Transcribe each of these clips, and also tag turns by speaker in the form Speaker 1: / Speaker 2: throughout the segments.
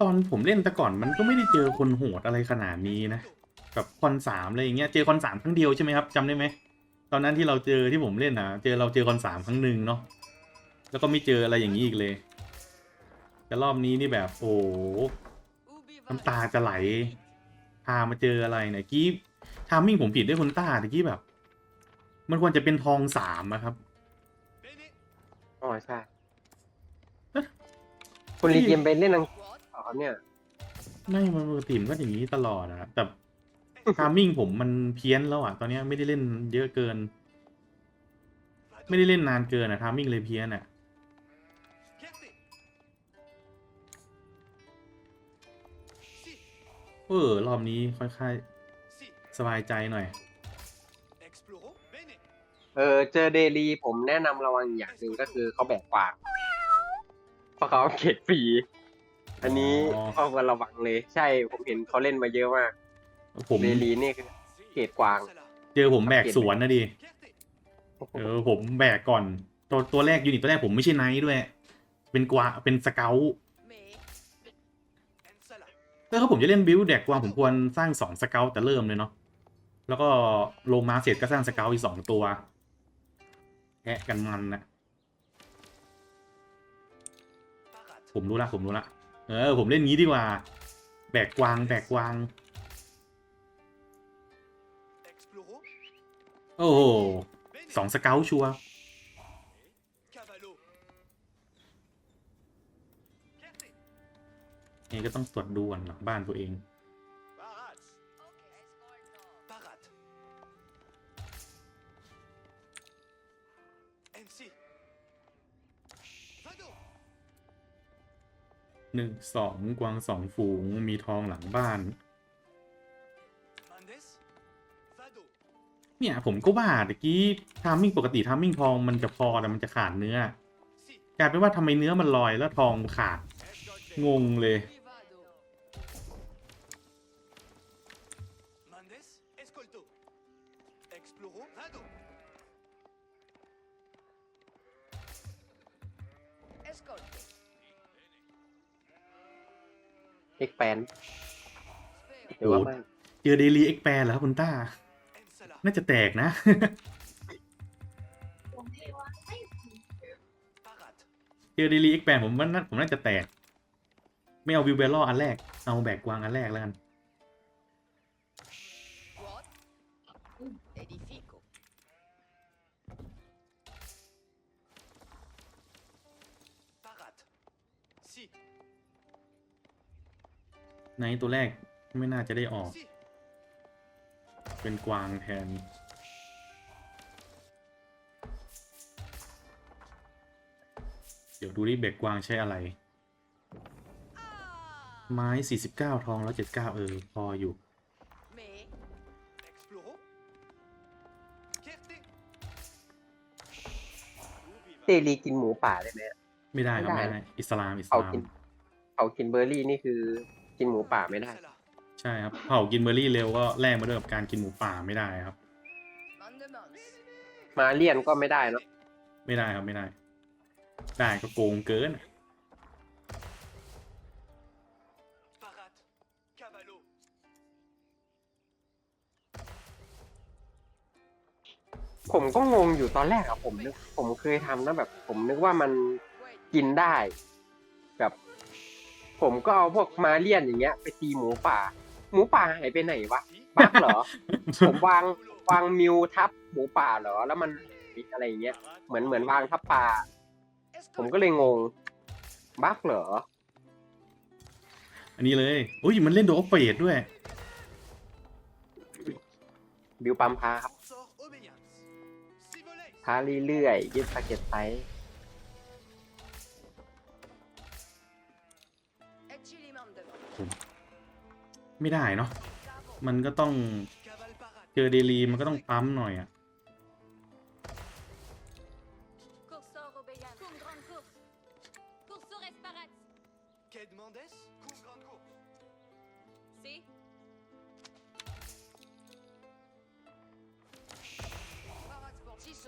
Speaker 1: ตอนผมเล่นแต่ก่อนมันก็ไม่ได้เจอคนโหดอะไรขนาดนี้นะกับคอนสามอะไรอย่างเงี้ยเจอคอนสามครั้งเดียวใช่ไหมครับจำได้ไหมตอนนั้นที่เราเจอที่ผมเล่นอะเจอเราเจอคอนสามครั้งหนึ่งเนาะแล้วก็ไม่เจออะไรอย่างนี้อีกเลย แต่รอบนี้นี่แบบโอ้โหน้ำตาจะไหลพามาเจออะไรเนี่ยกี้ทามมิ่งผมผิดด้วยคุณต้าตะกี้แบบ มันควรจะเป็นทองสามนะครับ
Speaker 2: อ๋อใช่
Speaker 1: เอ๊ะ
Speaker 2: คุณรีเกมไปเล่นอังกฤษเหรอ ครับเนี่ย
Speaker 1: ไม่มันปกติมันก็อย่างนี้ตลอดอะแต่ ทามมิ่งผมมันเพี้ยนแล้วอะตอนเนี้ยไม่ได้เล่นเยอะเกิน ไม่ได้เล่นนานเกินอะทามมิ่งเลยเพี้ยนอะเออรอบนี้ค่อยๆสบายใจหน่อย
Speaker 2: เออเจอเดลีผมแนะนำระวังอย่างหนึ่งก็คือเขาแบกกวางเพราะเขาเอาเขตฟรี อันนี้
Speaker 1: อ๋อ
Speaker 2: ข้อควรระวังเลย ใช่ผมเห็นเขาเล่นมาเยอะมาก
Speaker 1: ผม
Speaker 2: เดลีนี่คือเขตกวาง
Speaker 1: เจอผมแบกสวนนะดิเออผมแบกก่อน ตัวตัวแรกยูนิตตัวแรกผมไม่ใช่ไนท์ด้วย เป็นกวาเป็นสเกลถ้าผมจะเล่นบิลด์แดกกวางผมควรสร้างสองสเกลแต่เริ่มเลยเนาะแล้วก็ลงมาเสร็จก็สร้างสเกลอีกสองตัวแทะกันมันนะผมรู้ละผมรู้ละ เออ ผมเล่นงี้ดีกว่า แบกกวาง แบกกวาง โอ้โหสองสเกลชัวนี่ก็ต้องตรวจดูก่อนหลังบ้านตัวเอง หนึ่งสองกวางสองฝูงมีทองหลังบ้าน เนี่ยผมก็ว่าตะกี้ทามมิ่งปกติทามมิ่งทองมันจะพอแต่มันจะขาดเนื้อกลายเป็นว่าทำไมเนื้อมันลอยแล้วทองขาด งงเลย
Speaker 2: นหรือว่าไม่
Speaker 1: เจอเดลีเอ็กแปรแล้วครับคุณต้า น่าจะแตกนะ เจอเดลีเอ็กแปรผมว่าน่าผมน่าจะแตก ไม่เอาวิวเบลล่ออันแรก เอาแบกกวางอันแรกแล้วกัน ในตัวแรกไม่น่าจะได้ออก เป็นกวางแทน เดี๋ยวดูดิเบกกวางใช้อะไร ไม้ 49 ทองแล้ว79 เออ พออยู่
Speaker 3: Mais
Speaker 2: เดลีกินหมูป่าได้ไหม
Speaker 1: ไม่ได้ครับ
Speaker 2: ไม่
Speaker 1: ไม่
Speaker 2: ได้
Speaker 1: ได้ อิสลาม อิส
Speaker 2: เขา
Speaker 1: ลาม
Speaker 2: กินเขากินเบอร์รี่นี่คือ กินหมูป่าไม่ได้
Speaker 1: ใช่ครับเผากินเบอร์รี่เร็วก็แลกมาด้วยกับการกินหมูป่าไม่ได้ครับ
Speaker 3: Mandemans.
Speaker 2: มาเลียนก็ไม่ได้เนาะ
Speaker 1: ไม่ได้ครับไม่ได้ ได้ก็โกงเกิน
Speaker 2: ผมก็งงอยู่ตอนแรกอะผมนึกผมเคยทำนะแบบ ผมนึกว่ามัน
Speaker 3: Wait.
Speaker 2: กินได้ แบบ ผมก็เอาพวกมาเลียนอย่างเงี้ยไปตีหมูป่า หมูป่าหายไปไหนวะบั๊กเหรอ ผมวางวางมิวทับหมูป่าเหรอ แล้วมันมีอะไรอย่างเงี้ย เหมือนเหมือนวางทับปลา ผมก็เลยงงบั๊กเหรอ
Speaker 1: อันนี้เลยอุ้ยมันเล่นโดอเฟดด้วย
Speaker 2: บิวปัมพาครับพาเรื่อยๆยึดสเก็ตไซส์
Speaker 1: ไม่ได้เนาะมันก็ต้องเจอเดลีมันก็ต้องปั๊มหน่อยอะ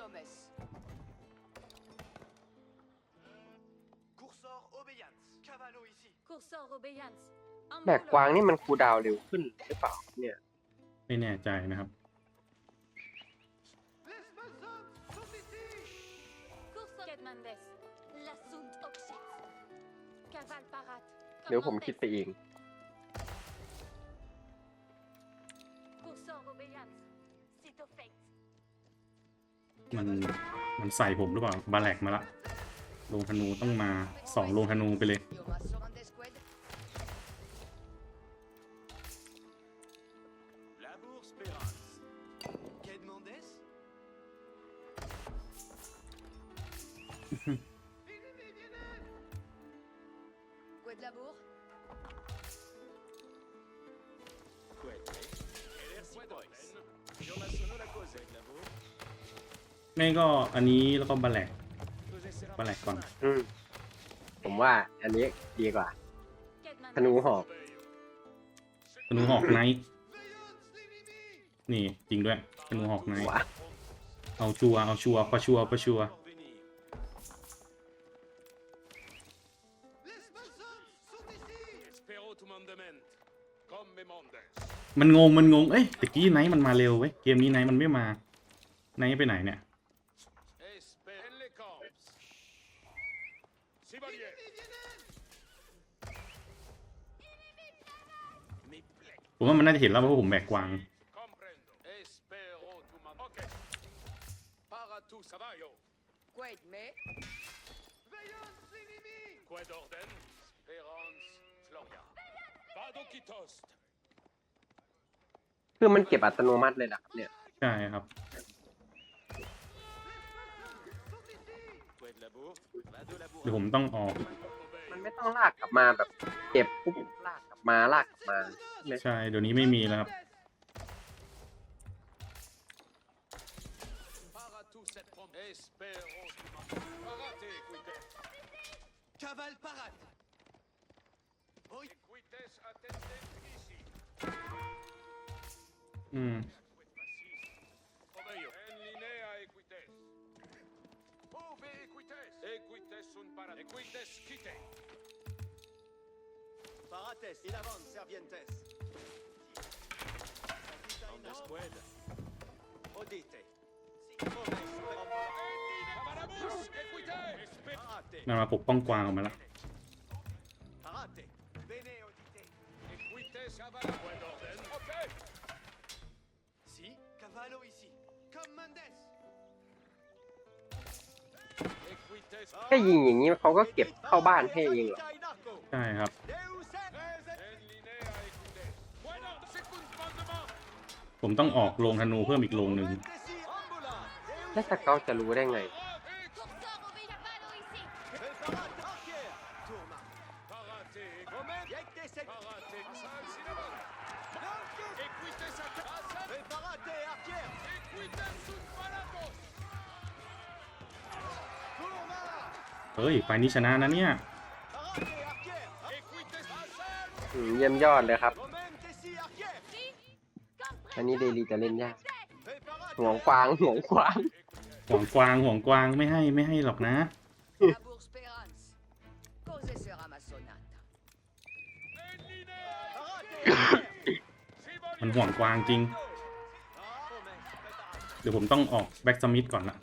Speaker 4: Cursor
Speaker 2: แบกกวางนี่มันคูลดาวน์เร็วขึ้นหรือเปล่าเนี่ย
Speaker 1: ไม่แน่ใจนะครับ
Speaker 4: Cursor Kedmandes. La sunt oxit. Caval parat.
Speaker 2: เดี๋ยวผมคิดไปเอง
Speaker 4: Cursor obéissance. C'est au fait.
Speaker 1: มันมันใส่ผมหรือเปล่าบาแลกมาละลงธนูต้องมาสองลงธนูไปเลย ก็อันนี้แล้วก็บาแลก
Speaker 5: Cos'è sarà
Speaker 1: Qual è con?
Speaker 2: อืมผมว่าอันนี้ดีกว่า
Speaker 4: Kedmandes.
Speaker 2: ธนูหอก
Speaker 1: ธนูหอกไนท์นี่จริงด้วยธนูหอกไนท์
Speaker 2: ว้า
Speaker 1: เอาชัวร์เอาชัวร์ประชัวร์ประชัวร์
Speaker 5: Parvenir. Espero tu mandament. Comme me mandes.
Speaker 1: มันงงมันงงเอ้ยตะกี้ไนท์มันมาเร็วเว้ยเกมนี้ไนท์มันไม่มาไนท์ไปไหนเนี่ย ผมว่ามันน่าจะเห็นแล้วว่าผมแบกกวาง
Speaker 5: Comprendo. Espero tu mandament. Ok. Para tous, cavallo.
Speaker 3: Quoi de mais
Speaker 5: Quoi d'ordre Espérance, Florian. Vadokitos.
Speaker 2: คือมันเก็บอัตโนมัติเลยนะครับ เนี่ย
Speaker 1: ใช่ครับ
Speaker 5: Quoi de labour Va de labour.
Speaker 1: เดี๋ยวผมต้องออก
Speaker 2: มันไม่ต้องลากกลับมาแบบ เก็บปุ๊บลากกลับ มาลากกลับมาเนี่ย
Speaker 1: ใช่เดี๋ยวนี้ไม่มีแล้วครับ
Speaker 5: Para tous
Speaker 6: Parates, il avance, servientes
Speaker 5: En despued.
Speaker 6: Odite
Speaker 5: Camarabus, equites. Espe-
Speaker 6: Parate
Speaker 1: มันมาปกป้องกวางออกมาแล้ว
Speaker 6: Parate Bene odite
Speaker 5: Equites cavala. Quoi d'ordre Ok.
Speaker 6: Si, cavallo ici Commandes
Speaker 5: Equites.
Speaker 2: แค่ยิงอย่างนี้เขาก็เก็บเข้าบ้านให้เองเหรอ
Speaker 6: Narco
Speaker 1: ใช่ครับ ผมต้องออกลงธนูเพิ่มอีกลงหนึ่ง
Speaker 6: Momentesi ambula
Speaker 2: แล้วสเกลจะรู้ได้ไง
Speaker 4: Cursor obéissance ici.
Speaker 6: Preparate archer Tourma
Speaker 5: Parate.
Speaker 6: Moment Yecte sec
Speaker 5: Parate. Asal cinnamon. Equites at-
Speaker 6: Preparate archer
Speaker 5: Equites sunt paratos.
Speaker 6: Tourma
Speaker 1: เฮ้ย ไฟล์นี้ชนะนะเนี่ย
Speaker 6: Parate archer
Speaker 5: Equites asal.
Speaker 2: อืมเยี่ยมยอดเลยครับ
Speaker 6: Momentesi archer
Speaker 2: อันนี้เดลีจะเล่นยาก
Speaker 6: Preparate
Speaker 2: ห่วงกวางห่วงกวาง
Speaker 1: ห่วงกวางห่วงกวางไม่ให้ไม่ให้หรอกนะ
Speaker 3: Labour Spérance. Cause sera ma sonate.
Speaker 5: En linea.
Speaker 6: Parate archer
Speaker 1: มันห่วงกวางจริง
Speaker 6: Promesse Préparation
Speaker 1: เดี๋ยวผมต้องออกแบ็กสมิธก่อนละ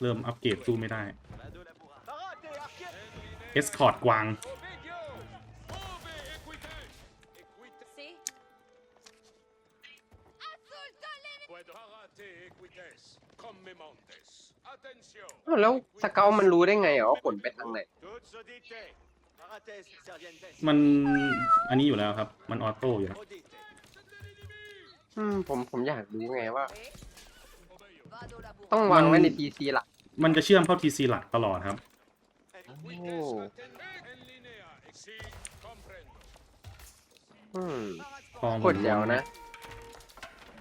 Speaker 1: เริ่มอัปเกรดสู้ไม่ได้
Speaker 6: Parate archer
Speaker 1: เอสคอร์ดกวาง
Speaker 2: แล้วสเกลมันรู้ได้ไงอะว่าผลไปทางไหน
Speaker 6: Toutes odite Parates servientes
Speaker 1: มันอันนี้อยู่แล้วครับ มันออโต้อยู่แล้ว
Speaker 6: Odite
Speaker 2: อืมผมผมอยากรู้ไงว่า
Speaker 3: Mais
Speaker 5: Obeio.
Speaker 3: vado labour.
Speaker 2: ต้องวางไว้
Speaker 1: มัน
Speaker 2: ในทีซีหลัก
Speaker 1: มันจะเชื่อมเข้าทีซีหลักตลอดครับ
Speaker 5: Equites attendent en linea. Si, comprendo.
Speaker 2: อืม
Speaker 1: พอ
Speaker 2: โคตรเจ๋วนะ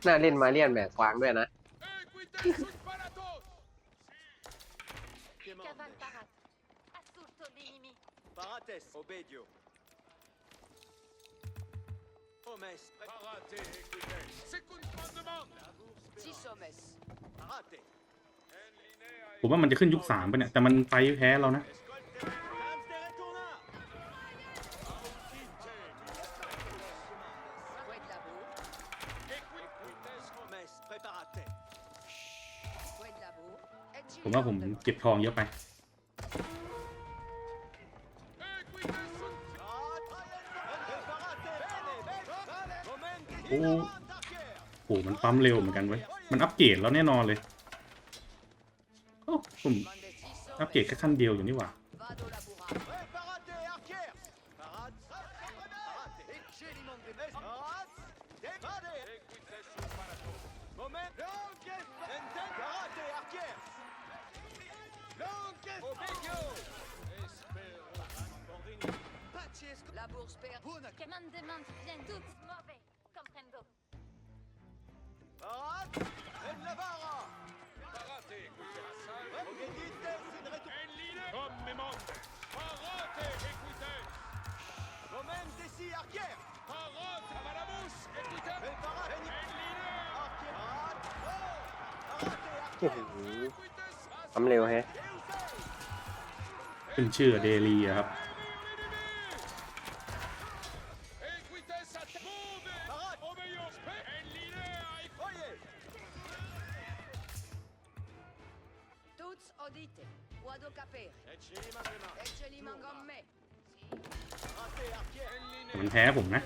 Speaker 2: น่าเล่นมาเลียนแบกกวางด้วยนะ
Speaker 6: Paratès,
Speaker 5: Obédio. Homès, Paraté, écoutez.
Speaker 3: C'est qu'on
Speaker 6: demande.
Speaker 5: Tissomès. Paraté.
Speaker 1: ผมว่ามันจะขึ้นยุคสามไปะเนี่ย แต่มันไฟแพ้เรานะ
Speaker 6: Escolterez. Hamster et tourna. Fouet de la boue, Homès, préparate. fouet de la boue.
Speaker 1: ผมว่าผมเก็บทองเยอะไป โอ้โหมันปั๊มเร็วเหมือนกันเว้ย มันอัปเกรดแล้วแน่นอนเลยโอ้ผมอัปเกรดแค่ขั้นเดียวอยู่นี่หว่า
Speaker 3: Vado
Speaker 6: Parade En Navarra
Speaker 5: Parate, equite la salle.
Speaker 6: Ogedite Sin retu
Speaker 5: En linea. Come monde. Parate, equite.
Speaker 6: Moment Desi, arquer
Speaker 5: Parate, Avalabus, equite.
Speaker 6: Preparate
Speaker 5: En linea.
Speaker 6: Arquer Parade Oh Parate,
Speaker 2: โอ้
Speaker 6: arquer
Speaker 2: โห
Speaker 5: Equites.
Speaker 2: ทำเร็วแฮะ
Speaker 1: ขึ้นชื่อเดลีอะครับ
Speaker 3: Tuts audite. Vado capere.
Speaker 6: Eccelimamente
Speaker 3: Eccelimangame.
Speaker 6: Parate, arquer
Speaker 5: En
Speaker 1: มัน
Speaker 5: linea.
Speaker 1: แพ้ผมนะ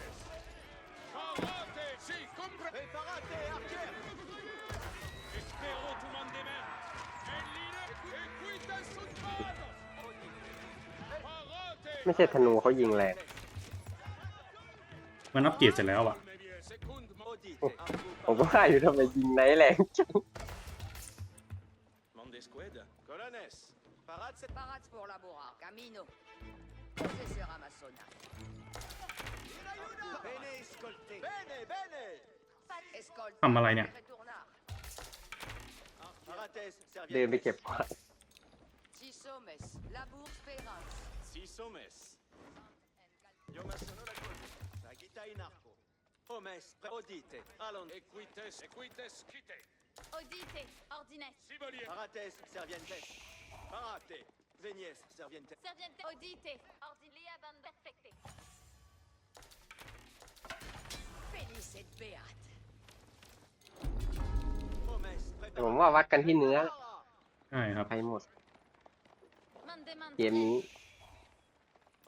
Speaker 5: Parate. Si, compre.
Speaker 6: Preparate, arquer
Speaker 5: Espero tu mandement. En linea. Equites sunt mano. Parate.
Speaker 2: ไม่ใช่ธนูเขายิงแรง
Speaker 1: มันอัปเกรดเสร็จแล้วอะ
Speaker 5: Come bien. Secund mo-
Speaker 6: Audite
Speaker 2: ผมก็ว่าอยู่ทำไมยิงไนท์แรงจัง
Speaker 5: Mondesqued.
Speaker 6: Colones Parade, c'est
Speaker 3: Parades pour labourare. Camino. Cos'è sera massona?
Speaker 6: Bene, escolté. Bene, bene.
Speaker 3: Escolte.
Speaker 1: ทำอะไรเนี่ย
Speaker 3: Retournar.
Speaker 6: Parates,
Speaker 2: เดินไป
Speaker 6: serviette.
Speaker 2: เก็บขวาน
Speaker 3: Six hommes. Labour spérance.
Speaker 6: Si somes. Io me sono la cosa. La guita in arco. Omes, audite. Allons.
Speaker 5: Equites. Equites. Quite.
Speaker 4: Audite, ordinesse.
Speaker 5: Sibolier.
Speaker 6: Parates, servientes. Parate. Venies, servientes.
Speaker 4: Serviente. Audite, ordilia van perfecte.
Speaker 3: Felice et beate.
Speaker 6: Omes,
Speaker 2: แต่ผมว่าวัดกันที่เนื้อ
Speaker 1: ใช่ครับ
Speaker 2: ใครหมด
Speaker 4: Mande demande
Speaker 2: เกมนี้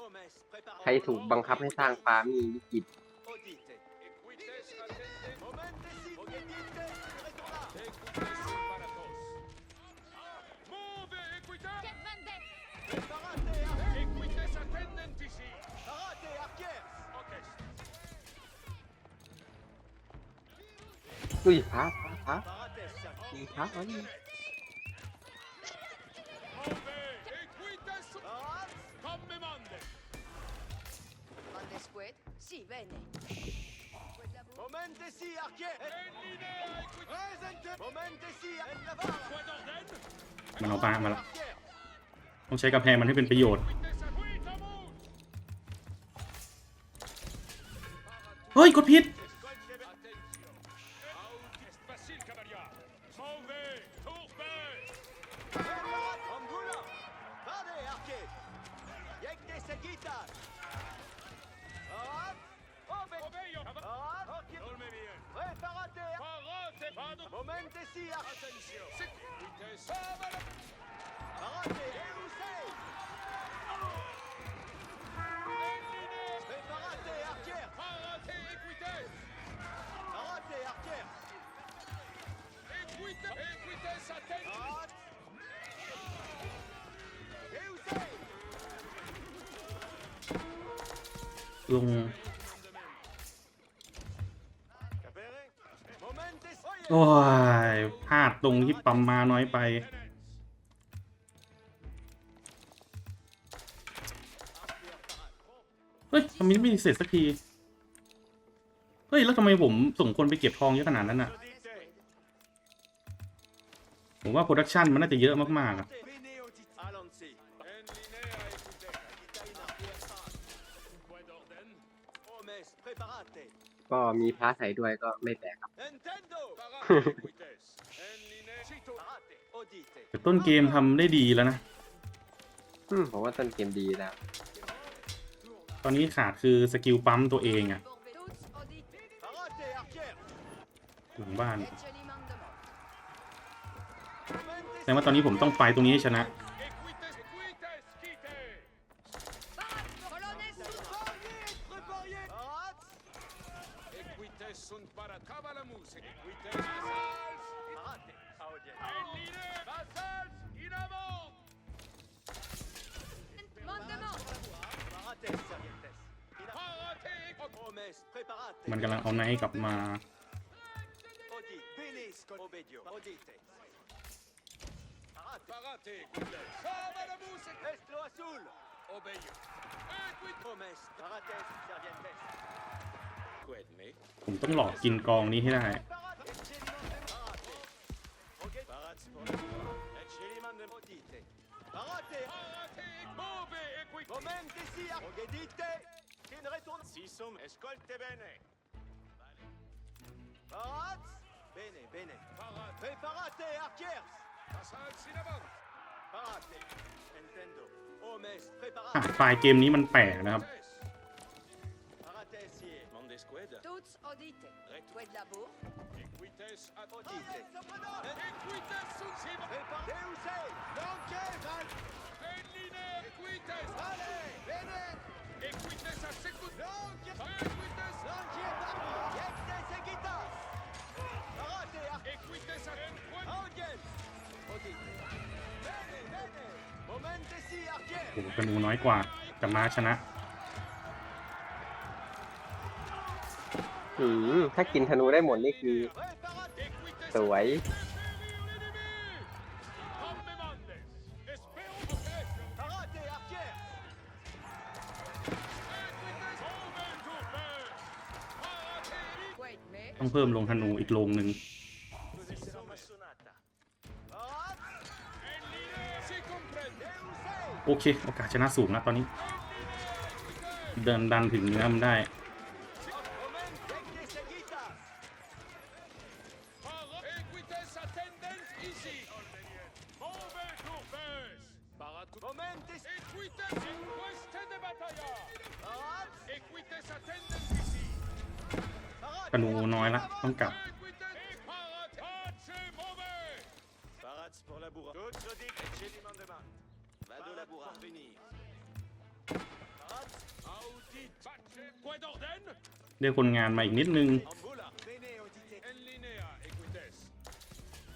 Speaker 6: Omes, prépare.
Speaker 2: ใครถูกบังคับให้สร้างฟ้ามีวิกฤต อุ้ยพาพาพามีพาอัน
Speaker 5: นี้
Speaker 1: มันเอาบ้ามาละต้องใช้กระแพงมันให้เป็นประโยชน์เฮ้ยกดผิด
Speaker 6: Momente, si, arquer.
Speaker 5: Attention. Equites.
Speaker 6: Parate. Eusei.
Speaker 5: En linea.
Speaker 6: Preparate, arquer.
Speaker 5: Parate. Equites.
Speaker 6: Parate, arquer.
Speaker 5: Equites. Equites attende.
Speaker 6: Parate. Eusei.
Speaker 1: ล โอ้ยพลาดตรงที่ปั๊มมาน้อยไป เฮ้ยทำไมไม่เสร็จสักที เฮ้ย แล้วทำไมผมส่งคนไปเก็บทองเยอะขนาดนั้นอะ ผมว่าโปรดักชันมันน่าจะเยอะมากๆอะ
Speaker 2: ก็มีพระใส่ด้วยก็ไม่แปลกครับ
Speaker 6: Intendo.
Speaker 5: Parate. Equites. En linea. Cito.
Speaker 6: Parate. Audite.
Speaker 1: แต่ต้นเกมทำได้ดีแล้วนะ
Speaker 2: อืมผมว่าต้นเกมดีแล้ว
Speaker 1: ตอนนี้ขาดคือสกิลปั๊มตัวเองอะ
Speaker 3: Tuts audite.
Speaker 6: Parate, arquer.
Speaker 1: หลังบ้าน
Speaker 3: Eccelimangement.
Speaker 6: Momente,
Speaker 1: แสดงว่าตอนนี้ผมต้องไปตรงนี้ให้ชนะ
Speaker 5: Equites sunt para Cavalamus. Equites vassals.
Speaker 6: Parate Audience
Speaker 5: En ligne, vassals, in avant.
Speaker 4: Mandement.
Speaker 6: Parate Servientes In
Speaker 5: Parate,
Speaker 6: Omes Preparate
Speaker 1: มันกำลังเอาไนท์กลับมา
Speaker 6: Odite Benis Obedio Odite Parate
Speaker 1: ผมต้องหลอกกินกองนี้ให้ได้
Speaker 6: Parate Parate Ok Parat Et Cheliman de Odite Parate
Speaker 5: Parate, move, equites.
Speaker 6: Momentesi Ogedite Qui ne retourne Si sum Escolte bene Parat Bene bene
Speaker 5: Parate,
Speaker 6: Preparate Archers
Speaker 5: vassals, in avant.
Speaker 6: Parate Intendo Omes
Speaker 1: อะ
Speaker 6: Preparate
Speaker 1: ไฟล์เกมนี้มันแปลกนะครับ
Speaker 6: Parate Sier
Speaker 5: Mondesqued.
Speaker 3: Toutes audite. Quid labour.
Speaker 5: Equites, at
Speaker 6: Odite
Speaker 5: Equites sunt siva.
Speaker 6: Prépare Deuse Lanke Val
Speaker 5: En ligne, equites.
Speaker 6: Allez Bene
Speaker 5: Equites a secut.
Speaker 6: Lanke
Speaker 5: Equites,
Speaker 6: Lanke Barbi Yekte Segitas Parate Archers
Speaker 5: equites a en quid.
Speaker 6: Audience Odite Bene Bene Momentesi
Speaker 1: โอ้
Speaker 6: Archers
Speaker 1: โหธนูน้อยกว่าแต่มาชนะื
Speaker 2: มถ้ากินธนูได้หมดนี่คือ
Speaker 1: สวย ต้องเพิ่มลงธนูอีกลงหนึ่งโอเค โอกาสชนะสูงนะตอนนี้ เดินดันถึงเนื้อมันได้
Speaker 6: venir. Parats
Speaker 5: Audit. Pace. Quoi d'ordenne?
Speaker 1: เรียกคนงานมาอีกนิดนึง
Speaker 6: en boula. Bene audite.
Speaker 5: En linea, equites.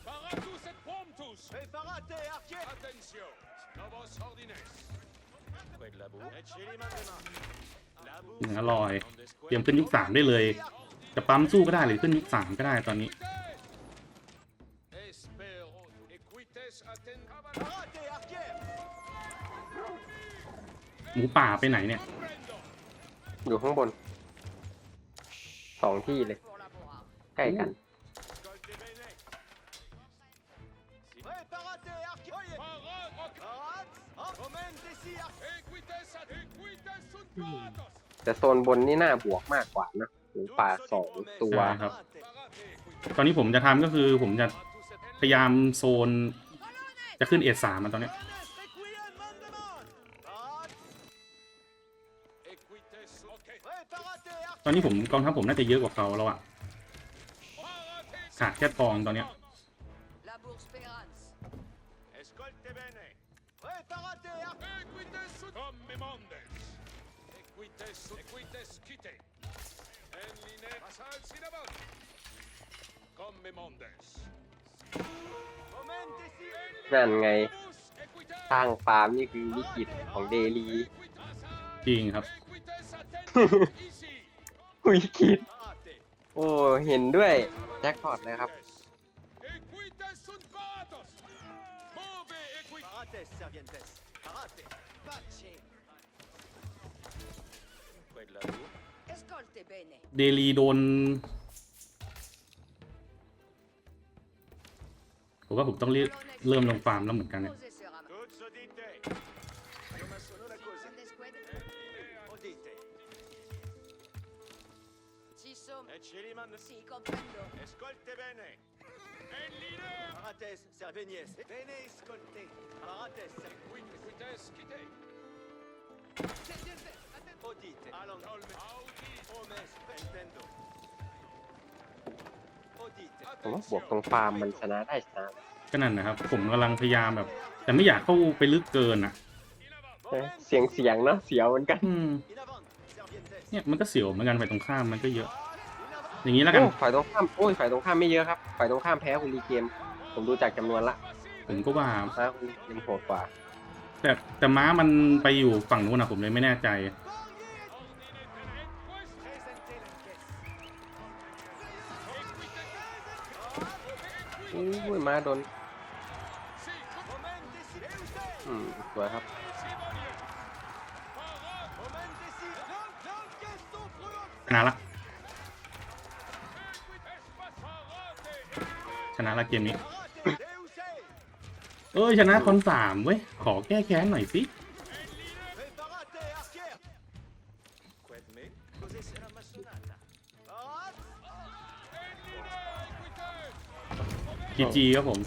Speaker 5: Paratus et promptus.
Speaker 6: Preparate Archers
Speaker 5: Attention. Novos ordines. Quid labor?
Speaker 6: et Cheliman de Man. La
Speaker 1: เนื้อ
Speaker 6: bourra.
Speaker 1: ลอย เตรียมขึ้นยุคสามได้เลย จะปั๊มสู้ก็ได้หรือขึ้นมิกสามก็ได้ตอนนี้หมูป่าไปไหนเนี่ย
Speaker 2: อยู่ข้างบนสองที่เลย ใกล้กันแต่โซนบนนี่น่าบวกมากกว่านะ หมูป่าสองตัว
Speaker 1: ครับ ตอนนี้ผมจะทำก็คือผมจะพยายามโซน จะขึ้นเอสามมันตอนเนี้ยตอนนี้ผมกองทัพผมน่าจะเยอะกว่าเขาแล้วอะขาดแค่ทองตอนเนี้ย
Speaker 6: La
Speaker 5: Equites quite. En linea. Vassals in avant. Come mondes.
Speaker 6: Momentesi
Speaker 2: นั่นไง
Speaker 5: Bus. Equites.
Speaker 2: สร้างฟาร์มนี่คือวิกฤตของเดลี
Speaker 1: จริงครับ
Speaker 5: Equites attendent ici.
Speaker 2: วิกฤต
Speaker 6: Parate
Speaker 2: โอ้ เห็นด้วย แจ็คพอตเลยครับ
Speaker 5: Equites sunt paratos. Move equites.
Speaker 6: Parates Servientes Parate Pace
Speaker 5: Quid labor?
Speaker 3: Escolte bene.
Speaker 1: เดลีโดน ผมว่าผมต้องเรียกเริ่มลงฟาร์มแล้วเหมือนกันเนี่ย
Speaker 3: Cos'è sera.
Speaker 6: Toutes audite Come sono la cosa
Speaker 3: Mondesqued.
Speaker 6: Audite
Speaker 3: Si som.
Speaker 6: Et Cheliman
Speaker 3: Si comprendo.
Speaker 6: Escolte bene
Speaker 5: En linea.
Speaker 6: Parates Servienies Bene escolte Parates
Speaker 5: Equites quite.
Speaker 6: Audite Alon
Speaker 5: Colme. Audi.
Speaker 6: Omes Intendo Audite
Speaker 2: ผมว่าบวกตรงฟาร์มมันชนะได้ชนะ
Speaker 1: ก็นั่นนะครับ ผมกำลังพยายามแบบ แต่ไม่อยากเข้าไปลึกเกินอะ
Speaker 2: เอ้ยเสียงเสียงเนาะเสียวเหมือนกัน
Speaker 1: อืม
Speaker 6: In avant, serviette.
Speaker 1: เนี่ยมันก็เสียวเหมือนกันไปตรงข้ามมันก็เยอะ อย่างนี้แล้วกัน
Speaker 2: โอ้ฝ่ายตรงข้ามโอ้ยฝ่ายตรงข้ามไม่เยอะครับ ฝ่ายตรงข้ามแพ้คุณลีเกม ผมดูจากจำนวนละ
Speaker 1: ผมก็ว่า
Speaker 2: นะคุณลีเกมโหดกว่า
Speaker 1: แต่แต่ม้ามันไปอยู่ฝั่งนู้นนะผมเลยไม่แน่ใจ
Speaker 2: อุ้ยมาโดน อืมสวยครับ
Speaker 1: ชนะละ ชนะละเกมนี้ เออชนะคนสามเว้ย ขอแก้แค้นหน่อยสิจีจีครับผม